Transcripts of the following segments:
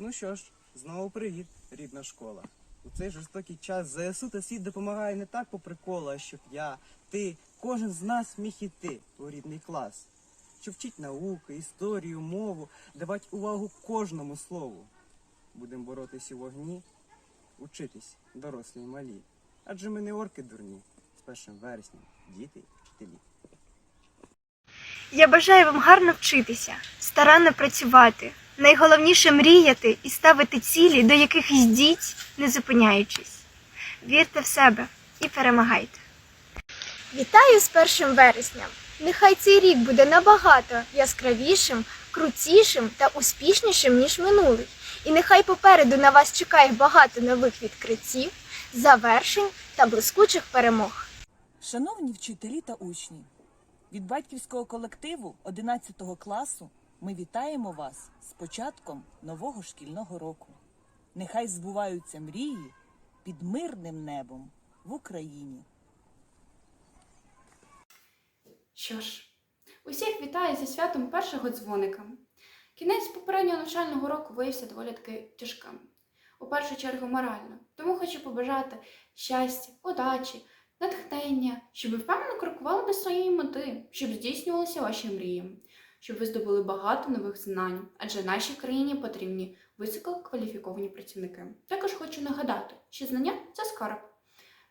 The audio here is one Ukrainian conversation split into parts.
Ну що ж, знову привіт, рідна школа. У цей жорстокий час ЗСУ та світ допомагає не так по приколу, а щоб я, ти, кожен з нас міг іти у рідний клас. Щоб вчить науки, історію, мову, давати увагу кожному слову. Будемо боротись у вогні, учитись, дорослі й малі. Адже ми не орки дурні. З першим вереснем, діти, вчителі. Я бажаю вам гарно вчитися, старанно працювати, найголовніше мріяти і ставити цілі, до яких йдіть, не зупиняючись. Вірте в себе і перемагайте. Вітаю з першим вересням! Нехай цей рік буде набагато яскравішим, крутішим та успішнішим, ніж минулий. І нехай попереду на вас чекає багато нових відкриттів, завершень та блискучих перемог. Шановні вчителі та учні, від батьківського колективу 11 класу ми вітаємо вас з початком нового шкільного року. Нехай збуваються мрії під мирним небом в Україні. Що ж, усіх вітаю зі святом першого дзвоника. Кінець попереднього навчального року виявився доволі таки тяжким. У першу чергу морально. Тому хочу побажати щастя, удачі, натхнення, щоб ви впевнено крокували до своєї мети, щоб здійснювалися ваші мрії, щоб ви здобули багато нових знань, адже нашій країні потрібні висококваліфіковані працівники. Також хочу нагадати, що знання це скарб,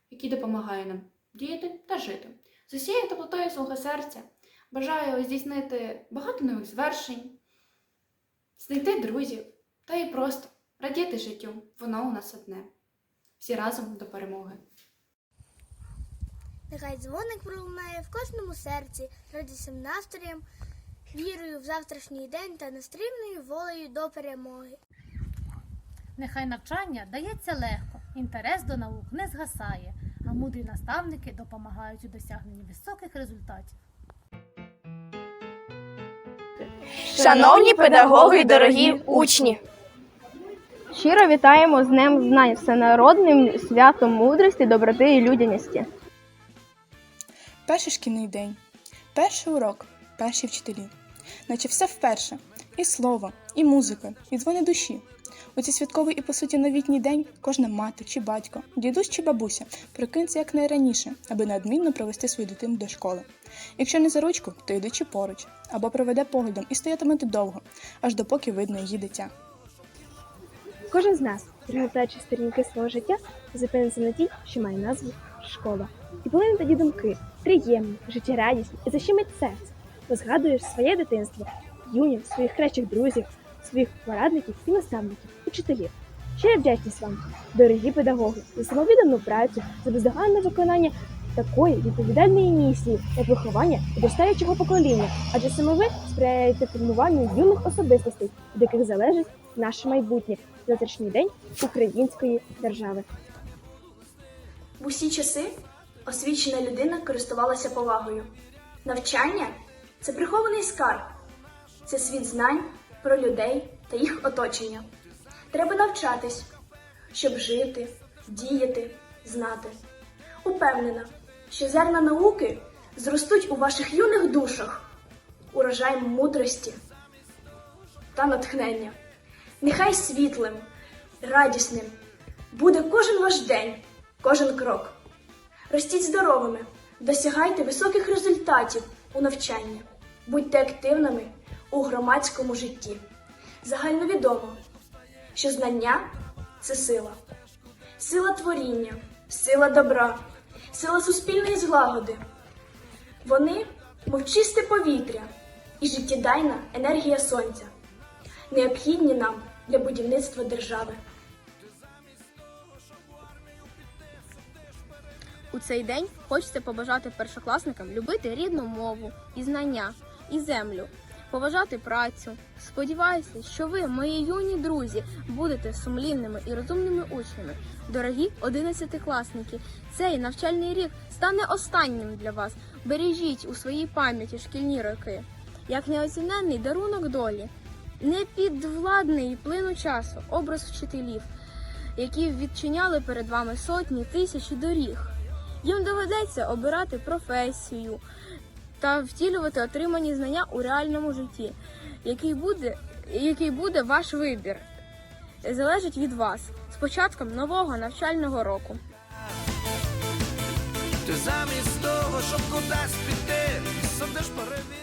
який допомагає нам діяти та жити. З усією теплотою свого серця бажаю здійснити багато нових звершень, знайти друзів та і просто радіти життю. Воно у нас одне. Всі разом до перемоги. Нехай дзвоник пролунає в кожному серці, радісним настроєм, вірою в завтрашній день та нестримною волею до перемоги. Нехай навчання дається легко, інтерес до наук не згасає, а мудрі наставники допомагають у досягненні високих результатів. Шановні педагоги, дорогі учні! Щиро вітаємо з Днем Знань, всенародним святом мудрості, доброти і людяності. Перший шкільний день, перший урок, перші вчителі. Наче все вперше. І слово, і музика, і дзвони душі. У цей святковий і по суті новітній день кожна мати чи батько, дідусь чи бабуся прикинеться як найраніше, аби неодмінно провести свою дитину до школи. Якщо не за ручку, то йдучи поруч, або проведе поглядом і стоятиме довго, аж допоки видно її дитя. Кожен з нас, перегортаючи сторінки свого життя, зупиниться на тій, що має назву школа. І полине тоді думки, приємні, життєрадісні і защемить серце. Згадуєш своє дитинство, юнів, своїх кращих друзів, своїх порадників і наставників, учителів. Щира вдячність вам, дорогі педагоги, за самовіддану працю, за бездоганне виконання такої відповідальної місії, як виховання підростаючого покоління, адже саме ви сприяєте формуванню юних особистостей, від яких залежить наше майбутнє, завтрашній день української держави. В усі часи освічена людина користувалася повагою. Навчання це прихований скарб, це світ знань про людей та їх оточення. Треба навчатись, щоб жити, діяти, знати. Упевнена, що зерна науки зростуть у ваших юних душах, урожай мудрості та натхнення. Нехай світлим, радісним буде кожен ваш день, кожен крок. Ростіть здоровими, досягайте високих результатів у навчанні, будьте активними у громадському житті. Загальновідомо, що знання це сила, сила творіння, сила добра, сила суспільної злагоди. Вони, мов чисте повітря і життєдайна енергія сонця, необхідні нам для будівництва держави. У цей день хочеться побажати першокласникам любити рідну мову і знання, і землю, поважати працю. Сподіваюся, що ви, мої юні друзі, будете сумлінними і розумними учнями. Дорогі одинадцятикласники, цей навчальний рік стане останнім для вас. Бережіть у своїй пам'яті шкільні роки, як неоціненний дарунок долі, непідвладний плину часу, образ вчителів, які відчиняли перед вами сотні тисячі доріг. Їм доведеться обирати професію та втілювати отримані знання у реальному житті, який буде, який буде ваш вибір. залежить від вас з початком нового навчального року. Ти замість того, щоб кудись піти, сидиш перевір.